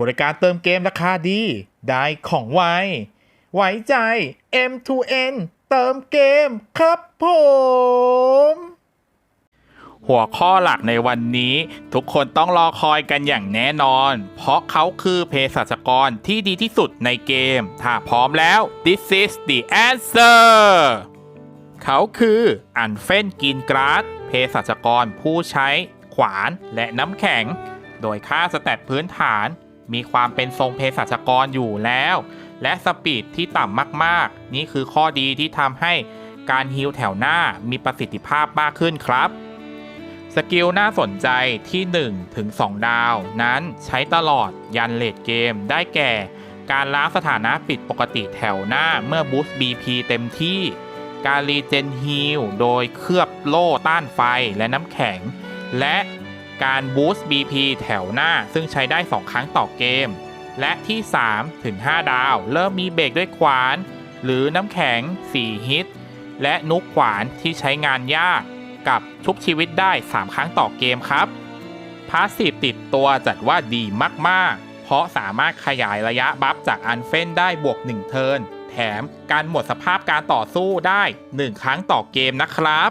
บริการเติมเกมราคาดี ได้ของไว ไว้ใจ M2N เติมเกมครับผม หัวข้อหลักในวันนี้ ทุกคนต้องรอคอยกันอย่างแน่นอน เพราะเขาคือเภสัชกรที่ดีที่สุดในเกม ถ้าพร้อมแล้ว this is the answer เขาคืออันเฟนกินกราสเภสัชกรผู้ใช้ขวานและน้ำแข็ง โดยค่าสแตทพื้นฐาน มีความเป็นทรงเภสัชกรอยู่แล้ว และสปีดที่ต่ำมากๆ นี่คือข้อดีที่ทำให้การฮิลแถวหน้ามีประสิทธิภาพมากขึ้นครับสกิลน่าสนใจที่ 1 ถึง 2 ดาว นั้นใช้ตลอดยันเลดเกมได้แก่ การล้างสถานะปิดปกติแถวหน้าเมื่อบูสต์ BP เต็มที่ การรีเจนฮีลโดยเคลือบโล่ต้านไฟและน้ำแข็ง และ การบูสต์ BP แถวหน้า ซึ่งใช้ได้ 2 ครั้งต่อเกม และที่3ถึง5ดาว เริ่มมีเบรกด้วยขวาน หรือน้ำแข็ง 4 ฮิต และนุกขวานที่ใช้งานยากกับชุบชีวิตได้ 3 ครั้งต่อเกมครับพาสซีฟติดตัวจัดว่าดีมาก ๆ เพราะสามารถขยายระยะบัฟจากอันเฟนได้บวก 1 เทิร์นแถมการหมดสภาพการต่อสู้ได้ 1 ครั้งต่อเกมนะครับ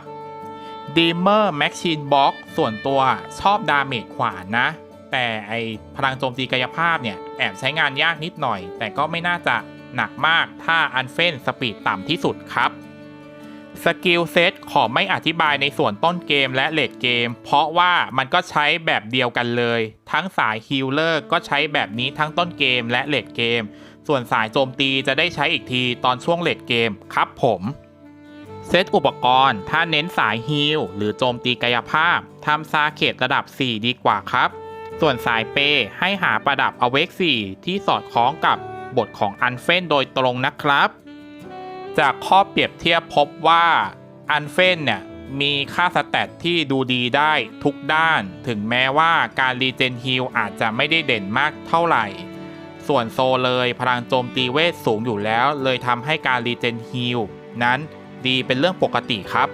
ดีเมอร์แม็กชีนบ็อกส่วนตัวชอบดาเมจขวานนะ แต่ไอพลังโจมตีกายภาพเนี่ย แอบใช้งานยากนิดหน่อย แต่ก็ไม่น่าจะหนักมากถ้าอันเฟนสปีดต่ำที่สุดครับสกิลเซตขอไม่อธิบายในส่วนต้นเกมและเลดเกม เพราะว่ามันก็ใช้แบบเดียวกันเลย ทั้งสายฮิลเลอร์ก็ใช้แบบนี้ทั้งต้นเกมและเลดเกม ส่วนสายโจมตีจะได้ใช้อีกทีตอนช่วงเลดเกมครับผม เซตอุปกรณ์ ถ้าเน้นสายฮิลหรือโจมตีกายภาพทำซาเขตระดับ 4 ดีกว่าครับ ส่วนสายเปย์ให้หาประดับอเวก4ที่สอดคล้องกับบทของอันเฟนโดยตรงนะครับ จากข้อเปรียบเทียบพบว่าอันเฟนเนี่ยมีค่าสแตทที่ดูดีได้ทุกด้าน ถึงแม้ว่าการรีเจนฮิลอาจจะไม่ได้เด่นมากเท่าไหร่ ส่วนโซเลยพลังโจมตีเวทสูงอยู่แล้ว เลยทำให้การรีเจนฮิลนั้น ดีเป็นเรื่องปกติครับ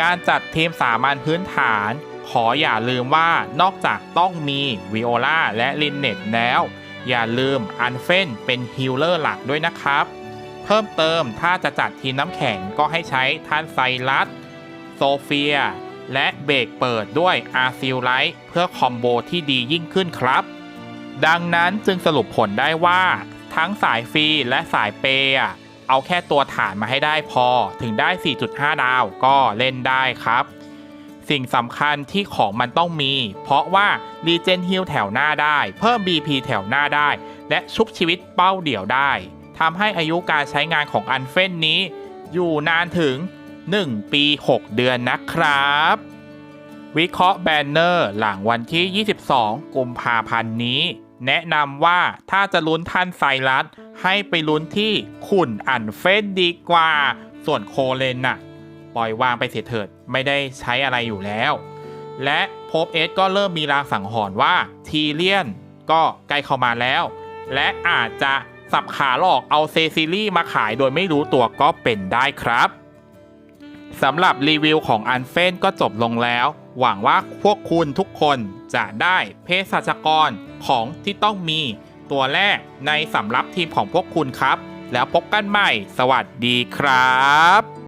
การจัดทีมสามัญพื้นฐาน ขออย่าลืมว่านอกจากต้องมีวิโอลาและลินเน็ตแล้ว อย่าลืมอันเฟนเป็นฮิลเลอร์หลักด้วยนะครับ เพิ่มเติมถ้าจะจัดทีมน้ำแข็งก็ให้ใช้ท่านไซรัส โซเฟีย และเบรกเปิดด้วยอาร์ซิลไลท์เพื่อคอมโบที่ดียิ่งขึ้นครับ ดังนั้นจึงสรุปผลได้ว่าทั้งสายฟรีและสายเปย์ เอาแค่ตัวฐานมาให้ได้พอถึงได้ 4.5 ดาวก็เล่นได้ครับ สิ่งสำคัญที่ของมันต้องมี เพราะว่ารีเจนฮิลแถวหน้าได้ เพิ่ม BP แถวหน้าได้ และชุบชีวิตเป้าเดี่ยวได้ทำให้อายุการใช้งานของอันเฟนนี้ อยู่นานถึง 1 ปี 6 เดือนนะครับ วิเคราะห์แบนเนอร์หลังวันที่ 22 กุมภาพันธ์นี้ แนะนำว่าถ้าจะลุ้นท่านไซรัส ให้ไปลุ้นที่ขุนอันเฟนดีกว่า ส่วนโคเลนน่ะ ปล่อยวางไปเสียเถิดไม่ได้ใช้อะไรอยู่แล้ว และโพบเอสก็เริ่มมีรางสังหรณ์ว่าทีเลียนก็ใกล้เข้ามาแล้ว และอาจจะสับขาหลอกเอาเซซิลี่มาขายโดยไม่รู้ตัวก็เป็นได้ครับ สำหรับรีวิวของอันเฟนก็จบลงแล้ว หวังว่าพวกคุณทุกคนจะได้เภสัชกรของที่ต้องมีตัวแรกในสำรับทีมของพวกคุณครับ แล้วพบกันใหม่ สวัสดีครับ